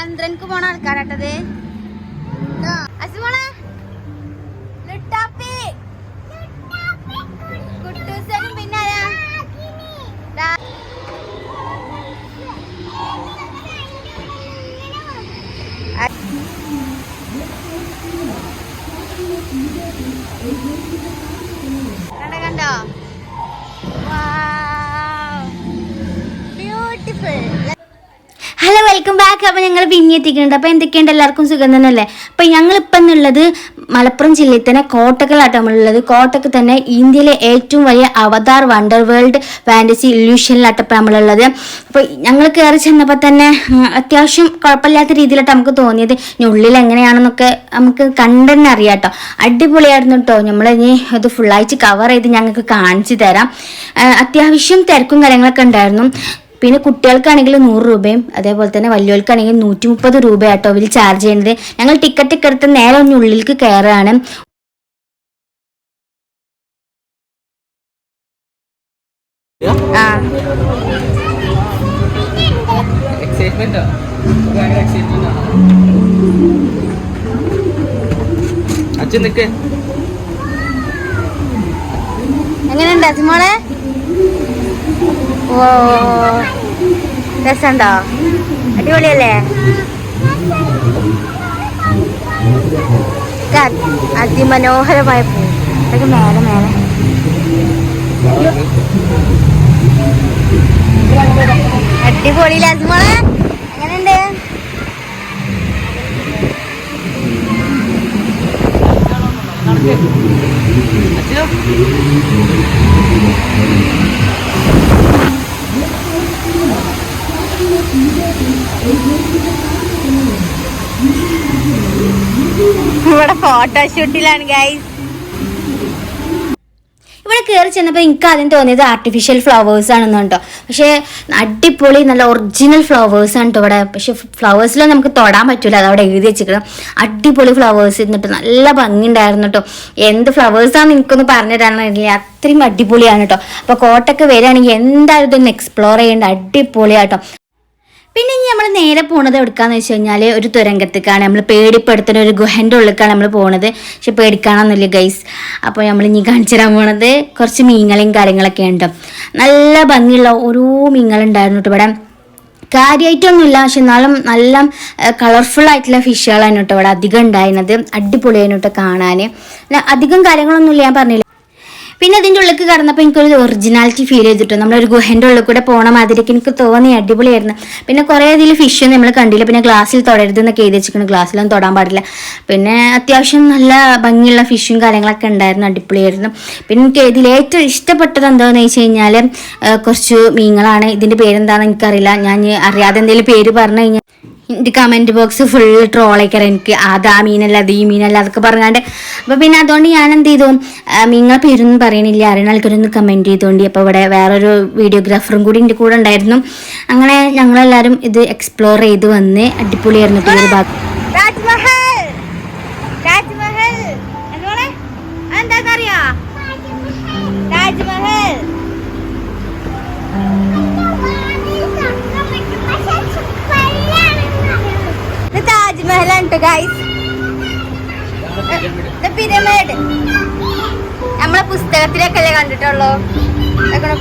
ചന്ദ്രൻക്ക് പോണ ആൾക്കാരാട്ടത്. അസുമോളെ. ലുട്ടാപ്പി. കുട്ടൂസനും പിന്നെ കണ്ടോ കണ്ടോ? വെൽക്കം ബാക്ക് അപ്പോൾ ഞങ്ങൾ പിന്നെ എത്തിക്കുന്നുണ്ട്. അപ്പോൾ എന്തൊക്കെയുണ്ട്? എല്ലാവർക്കും സുഖം തന്നെയല്ലേ? അപ്പോൾ ഞങ്ങളിപ്പം എന്നുള്ളത് മലപ്പുറം ജില്ലയിൽ തന്നെ കോട്ടക്കലാട്ടോ നമ്മളുള്ളത്. കോട്ടക്ക് തന്നെ ഇന്ത്യയിലെ ഏറ്റവും വലിയ അവതാർ വണ്ടർ വേൾഡ് ഫാന്റസി ഇല്യൂഷനിലാട്ടോ നമ്മളുള്ളത്. അപ്പോൾ ഞങ്ങൾ കയറി ചെന്നപ്പോൾ തന്നെ അത്യാവശ്യം കുഴപ്പമില്ലാത്ത രീതിയിലാട്ടോ നമുക്ക് തോന്നിയത്. ഇനി ഉള്ളിൽ എങ്ങനെയാണെന്നൊക്കെ നമുക്ക് കണ്ടെന്നെ അറിയാട്ടോ അടിപൊളിയായിരുന്നു കേട്ടോ. നമ്മൾ ഇനി അത് ഫുള്ളായിട്ട് കവർ ചെയ്ത് ഞങ്ങൾക്ക് കാണിച്ചു തരാം. അത്യാവശ്യം തിരക്കും കാര്യങ്ങളൊക്കെ ഉണ്ടായിരുന്നു. പിന്നെ കുട്ടികൾക്കാണെങ്കിൽ നൂറ് രൂപയും അതേപോലെ തന്നെ വലിയവർക്കാണെങ്കിൽ നൂറ്റി മുപ്പത് രൂപയാട്ടോ അവർ ചാർജ് ചെയ്യുന്നത്. ഞങ്ങൾ ടിക്കറ്റ് ഒക്കെ എടുത്ത് നേരെ ഒന്ന് ഉള്ളിലേക്ക് കയറുകയാണ്. ആ. എക്സൈറ്റ്മെന്റോ ഭയങ്കര എക്സൈറ്റ്മെന്റ് അച്ഛൻ നിക്ക്. എങ്ങനെയുണ്ട് അസിമോളെ ഓ രസമുണ്ടോ? അടിപൊളിയല്ലേ? അതിമനോഹരമായ പൂ. അതൊക്കെ മേലെ മേലെ. അടിപൊളിയില്ലേ അസിമോളെ ഇവിടെ ഫോട്ടോഷൂട്ടിലാണ് ഗൈസ് ഇവിടെ കയറി ചെന്നപ്പോൾ എനിക്ക് ആദ്യം തോന്നിയത് ആർട്ടിഫിഷ്യൽ ഫ്ലവേഴ്സ് ആണെന്ന് കേട്ടോ പക്ഷേ അടിപൊളി നല്ല ഒറിജിനൽ ഫ്ലവേഴ്സ് ആണ് ഇവിടെ. പക്ഷേ ഫ്ലവേഴ്സിൽ നമുക്ക് തൊടാൻ പറ്റില്ല അവിടെ എഴുതി വെച്ചിരിക്കണം. അടിപൊളി ഫ്ലവേഴ്സ് ഇരുന്നിട്ട് നല്ല ഭംഗിയുണ്ടായിരുന്നു കേട്ടോ എന്ത് ഫ്ലവേഴ്സ് ആണെന്ന് എനിക്കൊന്ന് പറഞ്ഞു തരാനില്ല അത്രയും അടിപൊളിയാണ് കേട്ടോ അപ്പോൾ കോട്ടൊക്കെ വരികയാണെങ്കിൽ എന്തായാലും ഇതൊന്ന് എക്സ്പ്ലോർ ചെയ്യേണ്ട. അടിപൊളിയാട്ടോ പിന്നെ ഇനി നമ്മൾ നേരെ പോണത് എവിടുക്കാന്ന് വെച്ച് കഴിഞ്ഞാൽ ഒരു തുരങ്കത്തേക്കാണ്. നമ്മൾ പേടിപ്പെടുത്തുന്ന ഒരു ഗുഹന്റെ ഉള്ളിലേക്കാണ് നമ്മൾ പോണത്. പക്ഷെ പേടിക്കാണെന്നില്ല ഗൈസ് അപ്പോൾ നമ്മൾ ഇനി കാണിച്ചു തരാൻ പോണത് കുറച്ച് മീനുകളും കാര്യങ്ങളൊക്കെ ഉണ്ട്? നല്ല ഭംഗിയുള്ള ഓരോ മീനുകളുണ്ടായിരുന്നു കേട്ടോ ഇവിടെ. കാര്യമായിട്ടൊന്നുമില്ല പക്ഷെ എന്നാലും നല്ല കളർഫുൾ ആയിട്ടുള്ള ഫിഷുകളാണ് കേട്ടോ ഇവിടെ അധികം ഉണ്ടായിരുന്നത്. അടിപൊളിയായിരുന്നു കേട്ടോ കാണാൻ അധികം കാര്യങ്ങളൊന്നുമില്ല ഞാൻ പറഞ്ഞില്ല? പിന്നെ അതിന്റെ ഉള്ളിലേക്ക് കടന്നപ്പോൾ എനിക്കൊരു ഒറിജിനാലിറ്റി ഫീൽ ചെയ്തിട്ടു. നമ്മളൊരു ഗുഹന്റെ ഉള്ളിൽ കൂടെ പോണ മാതിരിക്ക് എനിക്ക് തോന്നി അടിപൊളിയായിരുന്നു. പിന്നെ കുറേ അതിൽ ഫിഷ് നമ്മൾ കണ്ടില്ല. പിന്നെ ഗ്ലാസ്സിൽ തൊടരുത് എന്നൊക്കെ എഴുതി വെച്ചിരിക്കുന്നു. ഗ്ലാസ്സിലൊന്നും തൊടാൻ പാടില്ല. പിന്നെ അത്യാവശ്യം നല്ല ഭംഗിയുള്ള ഫിഷും കാര്യങ്ങളൊക്കെ ഉണ്ടായിരുന്നു. അടിപൊളിയായിരുന്നു. പിന്നെ എനിക്ക് ഇതിൽ ഏറ്റവും ഇഷ്ടപ്പെട്ടത് എന്താണെന്ന് വെച്ച് കഴിഞ്ഞാൽ കുറച്ച് മീനുകളാണ്. ഇതിന്റെ പേരെന്താണെന്ന് എനിക്കറിയില്ല. ഞാൻ അറിയാതെ എന്തെങ്കിലും പേര് പറഞ്ഞു കഴിഞ്ഞാൽ എന്റെ കമന്റ് ബോക്സ് ഫുൾ ട്രോളേക്കറ എനിക്ക് അത് മീനല്ല അത് ഈ മീനല്ല അതൊക്കെ പറഞ്ഞാണ്ട്. അപ്പോൾ പിന്നെ അതുകൊണ്ട് ഞാൻ എന്ത് ചെയ്തു നിങ്ങൾ പേരൊന്നും പറയണില്ല. അറിയണ ആൾക്കാരൊന്ന് കമന്റ് ചെയ്തുകൊണ്ട് അപ്പോൾ ഇവിടെ വേറൊരു വീഡിയോഗ്രാഫറും കൂടി എന്റെ കൂടെ ഉണ്ടായിരുന്നു. അങ്ങനെ ഞങ്ങളെല്ലാവരും ഇത് എക്സ്പ്ലോർ ചെയ്ത് വന്ന് അടിപൊളിയായിരുന്നു. ഒരു ഭാഗം ഗൈസ് പിരമിഡ് നമ്മളെ പുസ്തകത്തിലൊക്കെ കണ്ടിട്ടുള്ളോ?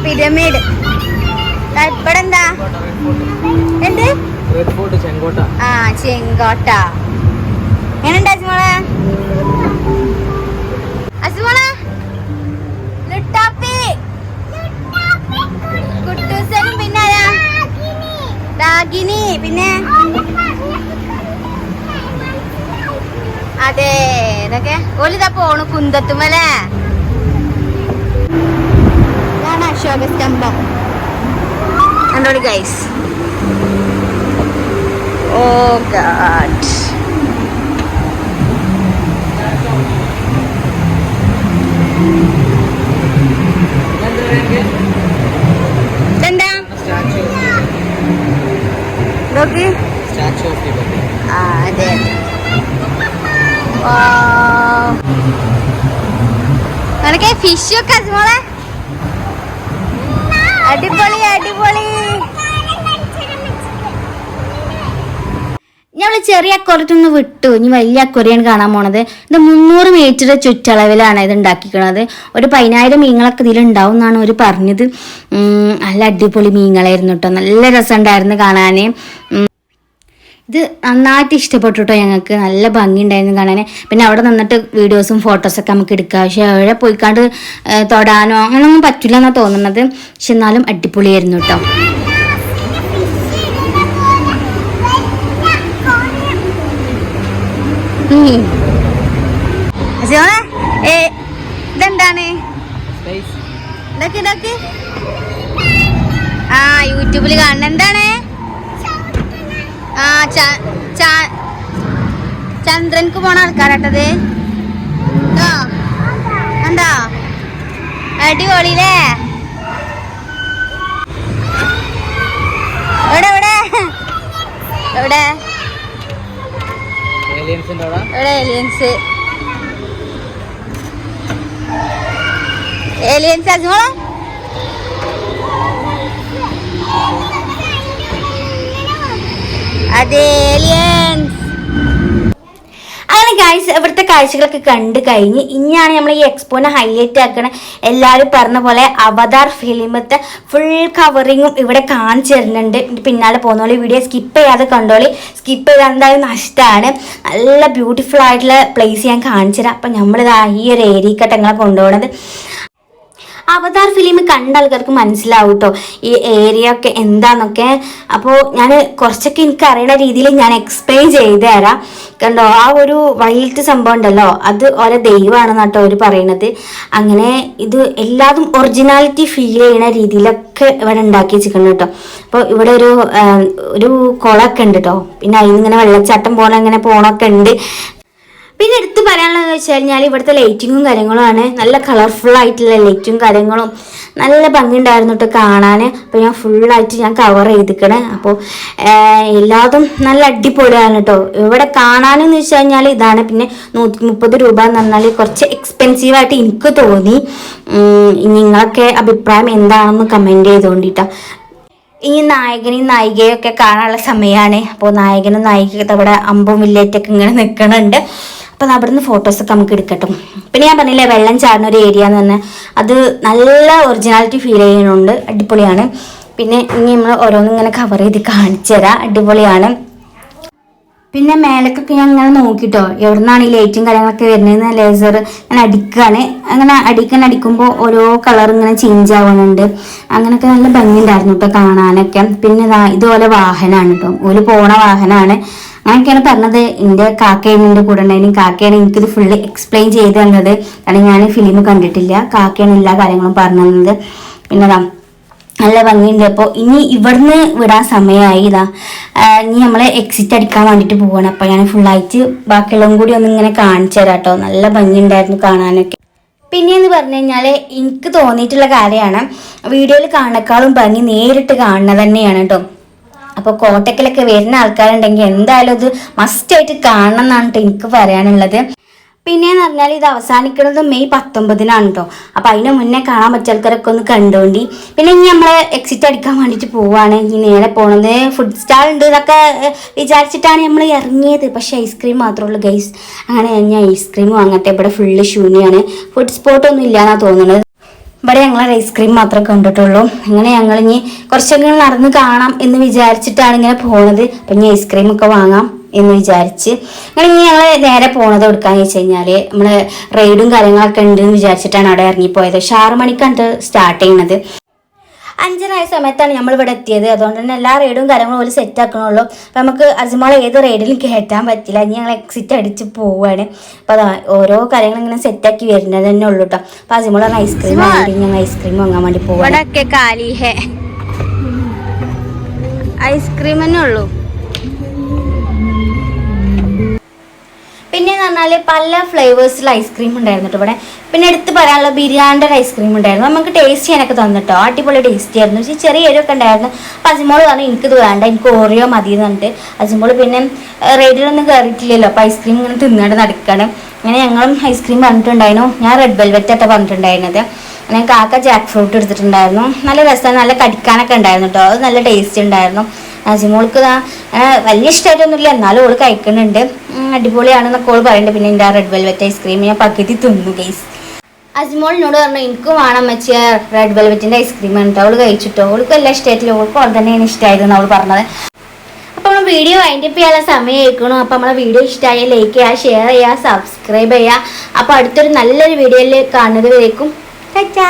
പിരമിഡ് ഇവിടെ എന്താ? എന്ത് ആ ചെങ്കോട്ട എങ്ങനെയുണ്ട് അസുമോളെ അസുമോളെ ലുട്ടാപ്പി. കുട്ടൂസനും പിന്നെ ആരാ രാഗിനി പിന്നെ? അതെ ഇതൊക്കെ ഓലിതാ പോണു കുന്തത്തുമല്ലേ ഇതാണ് അശോക സ്തംഭം. കണ്ടോളി ഗൈസ് ഓ ഗാഡ്. നിനക്ക് ഫിഷ് ഒക്കെ മോളെ. അടിപൊളി അടിപൊളി. ഞങ്ങൾ ചെറിയ അക്വറിയത്തിൽ വിട്ടു. ഇനി വലിയ അക്വറിയാണ് കാണാൻ പോണത്. ഇത് മുന്നൂറ് മീറ്റർ ചുറ്റളവിലാണ് ഇത് ഉണ്ടാക്കിക്കണത്. ഒരു പതിനായിരം മീനുകളൊക്കെ ഇതിലുണ്ടാവും എന്നാണ് അവർ പറഞ്ഞത്. നല്ല അടിപൊളി മീനുകളായിരുന്നു കേട്ടോ നല്ല രസമുണ്ടായിരുന്നു കാണാൻ ഇത് നന്നായിട്ട് ഇഷ്ടപ്പെട്ടു കേട്ടോ ഞങ്ങൾക്ക്. നല്ല ഭംഗിയുണ്ടായിരുന്നു കാണാൻ പിന്നെ അവിടെ നിന്നിട്ട് വീഡിയോസും ഫോട്ടോസൊക്കെ നമുക്ക് എടുക്കാം. പക്ഷെ അവിടെ പോയിക്കാണ്ട് തൊടാനോ അങ്ങനെയൊന്നും പറ്റില്ല എന്നാണ് തോന്നുന്നത്. പക്ഷെ എന്നാലും അടിപൊളിയായിരുന്നു കേട്ടോ. ഇതെന്താണ്? ആ യൂട്യൂബിൽ കാണുന്ന എന്താണ്? ചന്ദ്രൻക്ക് പോണ ആൾക്കാരട്ടത്. കണ്ടോ? എന്താ അടിപൊളിയില്ലേ എവിടെ? എവിടെ? എവിടെ എലിയൻസ് എവിടെ ഏലിയൻസ് ഏലിയൻസ് അജ്മോള അങ്ങനെ കാഴ്ച ഇവിടുത്തെ കാഴ്ചകളൊക്കെ കണ്ട് കഴിഞ്ഞ് ഇനിയാണ് നമ്മൾ ഈ എക്സ്പോനെ ഹൈലൈറ്റ് ആക്കണ. എല്ലാവരും പറഞ്ഞ പോലെ അവതാർ ഫിലിമത്തെ ഫുൾ കവറിങ്ങും ഇവിടെ കാണിച്ചു തരുന്നുണ്ട്. പിന്നാലെ പോകുന്നോളി വീഡിയോ സ്കിപ്പ് ചെയ്യാതെ കണ്ടോളി. സ്കിപ്പ് ചെയ്താൽ എന്തായാലും നഷ്ടമാണ് നല്ല ബ്യൂട്ടിഫുൾ ആയിട്ടുള്ള പ്ലേസ് ഞാൻ കാണിച്ചു തരാം. അപ്പം നമ്മളിതാ ഈ ഒരു ഏരിയക്കട്ടങ്ങളെ കൊണ്ടുപോകണത് അവതാർ ഫിലിം കണ്ട ആൾക്കാർക്ക് മനസ്സിലാവും കേട്ടോ ഈ ഏരിയ ഒക്കെ എന്താന്നൊക്കെ. അപ്പോൾ ഞാൻ കുറച്ചൊക്കെ എനിക്ക് അറിയുന്ന രീതിയിൽ ഞാൻ എക്സ്പ്ലെയിൻ ചെയ്തു തരാം. കണ്ടോ? ആ ഒരു വൈൽഡ് സംഭവം ഉണ്ടല്ലോ. അത് ഓരോ ദൈവമാണെന്ന് കേട്ടോ അവർ പറയണത്. അങ്ങനെ ഇത് എല്ലാതും ഒറിജിനാലിറ്റി ഫീൽ ചെയ്യുന്ന രീതിയിലൊക്കെ ഇവിടെ ഉണ്ടാക്കി വെച്ചിട്ടുണ്ട് കേട്ടോ അപ്പോൾ ഇവിടെ ഒരു ഒരു കുളമൊക്കെ ഉണ്ട് കേട്ടോ പിന്നെ അതിൽ ഇങ്ങനെ വെള്ളച്ചാട്ടം പോണ ഇങ്ങനെ പോണൊക്കെ ഉണ്ട്. പിന്നെ എടുത്ത് പറയാനുള്ളതെന്ന് വെച്ച് കഴിഞ്ഞാൽ ഇവിടുത്തെ ലൈറ്റിങ്ങും കാര്യങ്ങളും ആണ് നല്ല കളർഫുൾ ആയിട്ടുള്ള ലൈറ്റും കാര്യങ്ങളും. നല്ല ഭംഗിയുണ്ടായിരുന്നു കേട്ടോ കാണാൻ അപ്പോൾ ഞാൻ ഫുള്ളായിട്ട് ഞാൻ കവർ ചെയ്തിക്കണേ. അപ്പോൾ എല്ലാതും നല്ല അടിപൊളിയാണ് കേട്ടോ ഇവിടെ കാണാനെന്ന് വെച്ച് കഴിഞ്ഞാൽ ഇതാണ്. പിന്നെ നൂറ്റി മുപ്പത് രൂപ എന്ന് പറഞ്ഞാൽ കുറച്ച് എക്സ്പെൻസീവായിട്ട് എനിക്ക് തോന്നി. നിങ്ങളൊക്കെ അഭിപ്രായം എന്താണെന്ന് കമന്റ് ചെയ്തുകൊണ്ടിട്ടാ ഇനി നായകനെയും നായികയും ഒക്കെ കാണാനുള്ള സമയമാണ് അപ്പോൾ നായകനും നായികയൊക്കെ അവിടെ അമ്പും വില്ലേറ്റൊക്കെ ഇങ്ങനെ നിൽക്കണുണ്ട് അപ്പം അവിടുന്ന് ഫോട്ടോസൊക്കെ നമുക്ക് എടുക്കട്ടോ. പിന്നെ ഞാൻ പറഞ്ഞില്ലേ വെള്ളം ചാടുന്ന ഒരു ഏരിയ എന്ന് പറഞ്ഞാൽ അത് നല്ല ഒറിജിനാലിറ്റി ഫീൽ ചെയ്യുന്നുണ്ട് അടിപൊളിയാണ്. പിന്നെ ഇനി നമ്മൾ ഓരോന്നും ഇങ്ങനെ കവർ ചെയ്ത് കാണിച്ചു തരാം അടിപൊളിയാണ്. പിന്നെ മേലക്കൊക്കെ ഞാൻ ഇങ്ങനെ നോക്കിട്ടോ എവിടുന്നാണ് ഈ ലൈറ്റും കാര്യങ്ങളൊക്കെ വരുന്നതെന്ന് ലേസർ ഇങ്ങനെ അടിക്കുകയാണ് അങ്ങനെ അടിക്കാൻ അടിക്കുമ്പോൾ ഓരോ കളർ ഇങ്ങനെ ചേഞ്ച് ആവുന്നുണ്ട്. അങ്ങനെയൊക്കെ നല്ല ഭംഗിയുണ്ടായിരുന്നു കേട്ടോ കാണാനൊക്കെ. പിന്നെ ഇതുപോലെ വാഹനമാണ് കേട്ടോ ഒരു പോണ വാഹനമാണ് അങ്ങനെയൊക്കെയാണ് പറഞ്ഞത് എന്റെ കാക്കയാണ് എന്റെ കൂടെ ഉണ്ടായിരുന്നു കാക്കയാണ് എനിക്കിത് ഫുള്ള് എക്സ്പ്ലെയിൻ ചെയ്ത് തന്നത്. കാരണം ഞാൻ ഫിലിം കണ്ടിട്ടില്ല. കാക്കയാണ് എല്ലാ കാര്യങ്ങളും പറഞ്ഞു തന്നത്. പിന്നെ നല്ല ഭംഗിയുണ്ട്. അപ്പോൾ ഇനി ഇവിടുന്ന് വിടാൻ സമയമായി. ഇതാ ഇനി നമ്മളെ എക്സിറ്റ് അടിക്കാൻ വേണ്ടിയിട്ട് പോവാണ്. അപ്പോൾ ഞാൻ ഫുള്ളായിട്ട് ബാക്കിയുള്ളതും കൂടി ഒന്ന് ഇങ്ങനെ കാണിച്ചു തരാം കേട്ടോ. നല്ല ഭംഗിയുണ്ടായിരുന്നു കാണാനൊക്കെ. പിന്നെയെന്ന് പറഞ്ഞു കഴിഞ്ഞാൽ എനിക്ക് തോന്നിയിട്ടുള്ള കാര്യമാണ് വീഡിയോയിൽ കാണേക്കാളും ഭംഗി നേരിട്ട് കാണുന്നത് തന്നെയാണ് കേട്ടോ. അപ്പോൾ കോട്ടക്കലൊക്കെ വരുന്ന ആൾക്കാരുണ്ടെങ്കിൽ എന്തായാലും ഇത് മസ്റ്റായിട്ട് കാണണം എന്നാണ് എനിക്ക് പറയാനുള്ളത്. പിന്നെന്ന് പറഞ്ഞാൽ ഇത് അവസാനിക്കുന്നത് മെയ് പത്തൊമ്പതിനാണ് കേട്ടോ അപ്പൊ അതിന് മുന്നേ കാണാൻ പറ്റിയ ആൾക്കാരൊക്കെ ഒന്ന് കണ്ടോണ്ടി. പിന്നെ ഇനി നമ്മൾ എക്സിറ്റ് അടിക്കാൻ വേണ്ടിട്ട് പോവാണ്. ഇനി നേരെ പോണത് ഫുഡ് സ്റ്റാൾ ഉണ്ട് എന്നൊക്കെ വിചാരിച്ചിട്ടാണ് നമ്മൾ ഇറങ്ങിയത്. പക്ഷെ ഐസ്ക്രീം മാത്രമേ ഉള്ളൂ ഗൈസ് അങ്ങനെ ഞാൻ ഐസ്ക്രീം വാങ്ങട്ടെ ഇവിടെ ഫുള്ള് ശൂന്യാണ് ഫുഡ് സ്പോട്ടൊന്നും ഇല്ലാന്നാ തോന്നുന്നത് ഇവിടെ ഞങ്ങൾ ഐസ്ക്രീം മാത്രമേ കണ്ടിട്ടുള്ളൂ. അങ്ങനെ ഞങ്ങൾ ഇനി കുറച്ചൊക്കെ നടന്ന് കാണാം എന്ന് വിചാരിച്ചിട്ടാണ് ഇങ്ങനെ പോണത്. അപ്പം ഇനി ഐസ്ക്രീം ഒക്കെ വാങ്ങാം എന്ന് വിചാരിച്ച്. അങ്ങനെ ഇനി ഞങ്ങൾ നേരെ പോണത് എടുക്കാന്ന് വെച്ച് കഴിഞ്ഞാൽ നമ്മൾ റൈഡും കാര്യങ്ങളൊക്കെ ഉണ്ട് എന്ന് വിചാരിച്ചിട്ടാണ് അവിടെ ഇറങ്ങിപ്പോയത്. പക്ഷെ ആറു മണിക്കാണ് സ്റ്റാർട്ട് ചെയ്യുന്നത് അഞ്ചരായ സമയത്താണ് നമ്മൾ ഇവിടെ എത്തിയത്. അതുകൊണ്ട് തന്നെ എല്ലാ റൈഡും കാര്യങ്ങളും ഒരു സെറ്റ് ആക്കണുള്ളൂ. അപ്പം നമുക്ക് അജ്മോളെ ഏത് റൈഡിലും കയറ്റാൻ പറ്റില്ല. ഇനി ഞങ്ങൾ എക്സിറ്റ് അടിച്ച് പോവുകയാണ് അപ്പോൾ അതാ ഓരോ കാര്യങ്ങളും ഇങ്ങനെ സെറ്റാക്കി വരുന്നത് തന്നെ ഉള്ളൂ കേട്ടോ അപ്പം അജ്മോൾ. ഐസ്ക്രീം വാങ്ങി ഞങ്ങൾ ഐസ്ക്രീം വാങ്ങാൻ വേണ്ടി പോവാണ്. ഐസ്ക്രീം തന്നെ ഉള്ളൂ. പിന്നെ എന്ന് പറഞ്ഞാൽ പല ഫ്ലേവേഴ്സിൽ ഐസ്ക്രീം ഉണ്ടായിരുന്നു കേട്ടോ ഇവിടെ. പിന്നെ എടുത്ത് പറയാനുള്ള ബിരിയാണിന്റെ ഐസ്ക്രീം ഉണ്ടായിരുന്നു. നമുക്ക് ടേസ്റ്റ് ചെയ്യാനൊക്കെ തന്നിട്ടോ അടിപൊളി ടേസ്റ്റ് ആയിരുന്നു. പക്ഷേ ചെറിയ എരിവൊക്കെ ഉണ്ടായിരുന്നു. അപ്പം അജിമോൾ പറഞ്ഞു എനിക്കിത് വേണ്ട. എനിക്ക് ഓറിയോ മതി എന്ന് പറഞ്ഞിട്ട് അജിമോൾ പിന്നെ റേഡിലൊന്നും കയറിയിട്ടില്ലല്ലോ അപ്പോൾ ഐസ്ക്രീം ഇങ്ങനെ തിന്നാണ്ട് നടക്കുകയാണ് അങ്ങനെ ഞങ്ങളും ഐസ്ക്രീം പറഞ്ഞിട്ടുണ്ടായിരുന്നു. ഞാൻ റെഡ് വെൽവെറ്റ് ആയിട്ട് പറഞ്ഞിട്ടുണ്ടായിരുന്നത്. അങ്ങനെ കാക്ക ജാക്ക് ഫ്രൂട്ട് എടുത്തിട്ടുണ്ടായിരുന്നു. നല്ല രസമാണ്. നല്ല കടിക്കാനൊക്കെ ഉണ്ടായിരുന്നു കേട്ടോ അത് നല്ല ടേസ്റ്റ് ഉണ്ടായിരുന്നു. അങ്ങനെ വലിയ ഇഷ്ടമായിട്ടൊന്നുമില്ല എന്നാലും ഓൾ കഴിക്കുന്നുണ്ട്. അടിപൊളിയാണെന്നൊക്കെ ഓൾ പറയുന്നുണ്ട്. പിന്നെ എന്റെ ആ റെഡ് വെൽവെറ്റ് ഐസ്ക്രീം ഞാൻ പകുതി തിന്നു ഗൈസ് അജ്മോളിനോട് പറഞ്ഞു എനിക്കും വേണം വെച്ച റെഡ് വെൽവെറ്റിന്റെ ഐസ്ക്രീം ഉണ്ട് അവൾ കഴിച്ചിട്ടോ. അവൾക്ക് എല്ലാം ഇഷ്ടമായിട്ടില്ല അവൾക്ക് അവൾ തന്നെയാണ് ഇഷ്ടമായിരുന്നു അവൾ പറഞ്ഞത്. അപ്പോൾ നമ്മൾ വീഡിയോ വൈൻഡപ്പ് ചെയ്യാനുള്ള സമയം അപ്പോൾ നമ്മളെ വീഡിയോ ഇഷ്ടമായ ലൈക്ക് ചെയ്യുക ഷെയർ ചെയ്യുക സബ്സ്ക്രൈബ് ചെയ്യുക. അപ്പോൾ അടുത്തൊരു നല്ലൊരു വീഡിയോയിൽ കാണുന്നത് വരേക്കും ടാറ്റാ